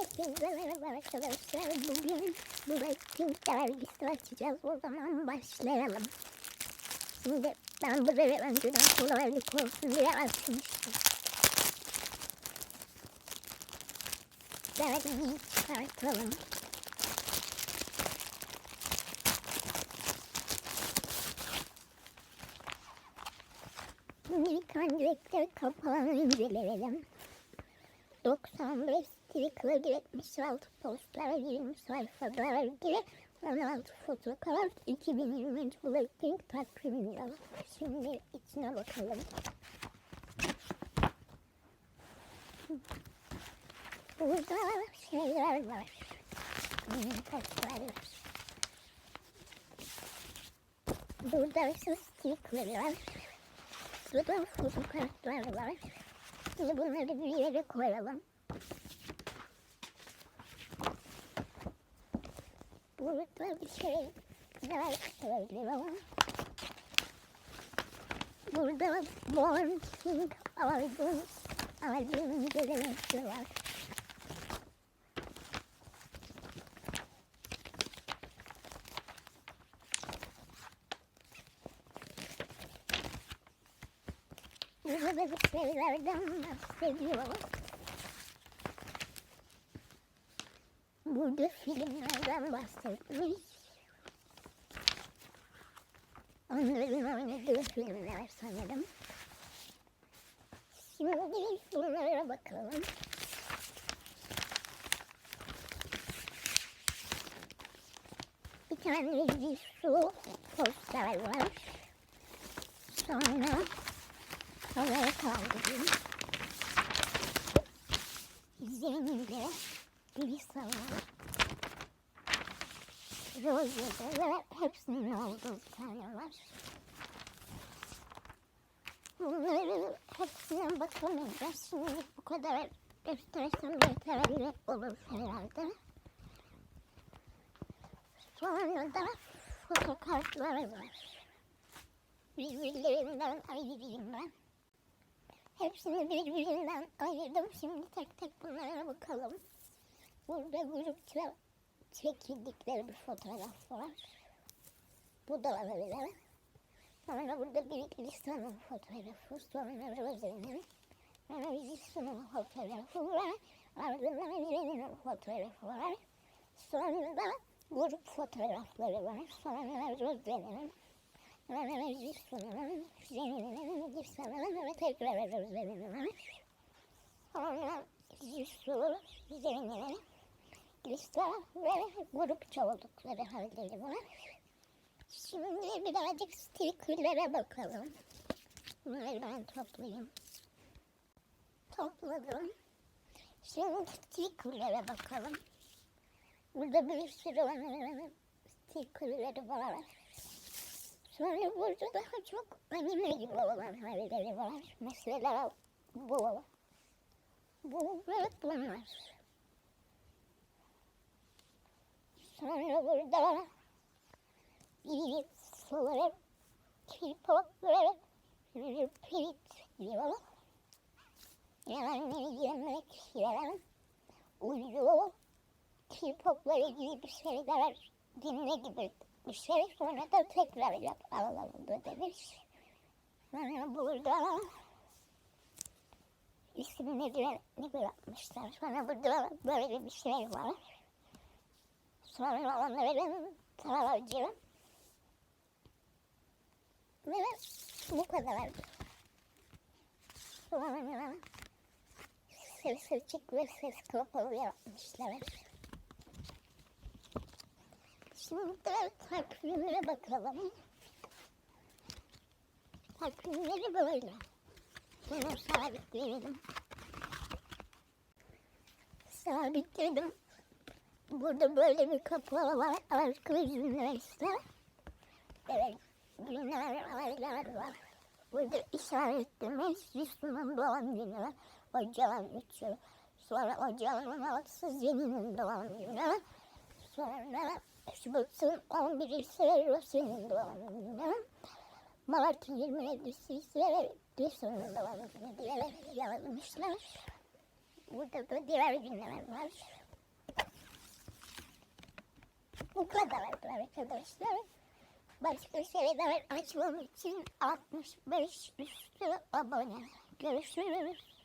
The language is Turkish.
Arkadaşlar. Bugün Blackpink dergisi açacağız. O zaman başlayalım. Şimdi ben buraya önceden kolaylık olsun diye açmıştım. Dergiyi çıkartalım. İlk öncelikle kapağını inceleyelim. 95 sticker 76 postlar 20 sayfa dergi 16 fotoğraf 2023 Blackpink takvimiyle. Şimdi içine bakalım. Burada şeyler var. Postlar var. Burada ise stickerlar. Burada fotoğraflar var. Şimdi bunları bir yere koyalım. Burada bir şey daha söylüyorum. Burada Born King albüm, albüm görüntüsü var. Bir şeylerden bahsediyor. Burada filmlerden bahsetmiş. Onların oynadığı filmler sanırım. Şimdi bunlara bakalım. Bir tane bir su poster var. Sonra havaya kaldırayım. Zeminde Lisa var. Rose'de ve hepsinin olduğu tane var. Bunları hepsine bakamayacağız. Şimdi bu kadar göstersem yeterli olur herhalde. Sonra da fotokartlar var. Birbirlerinden ayırayım ben. Hepsini birbirinden ayırdım. Şimdi tek tek bunlara bakalım. Burada grupça çekildikleri bir fotoğraf var. Bu da olabilir. Sonra burada bir lisanın fotoğrafı. Sonra Rose'nin. Sonra Vizison'un fotoğrafı var. Ardından Eren'in fotoğrafı var. Sonra grup fotoğrafları var. Sonra Rose'nin. Lisan'ın ve grupça oldukları halleri var. Şimdi birazcık stickerlere bakalım. Bunları ben toplayayım. Topladım. Şimdi stickerlere bakalım. Burada bir sürü onların stickerleri var. Sonra burada daha çok anime gibi olan halleri var. Mesela bu. Bu ve bunlar. Sonra burada bir soru K-pop ve repeat diyor. Yani yemek yiyen uyuyor. K-pop'la ilgili bir şeyler dinle gibi bir şey. Sonra da tekrar yap alalım demiş. Sonra burada isimlerini bırakmışlar. Sonra burada böyle bir şey var. Sonra onların tarafçı ve bu kadar. Sonra ses açık ve ses kapalı yapmışlar. Şimdi de takvimlere bakalım. Takvimleri böyle. Bunu sabitleyelim. Sabitledim. Burada böyle bir kapağı var. Arka yüzünde evet, günler, aylar var. Burada işaretleme Yusuf'un doğum günü. Ocağın üçü. Sonra ocağın 16'sı Jenny'nin doğum günü. Sonra Kısmısın 11 serosun doğum günü. Mart 27'si ise Dursun'un doğum günü diye yazmışlar. Burada da diğer günler var. Bu kadar arkadaşlar. Başka şeyler açmam için 65 üstü abone. Görüşürüz.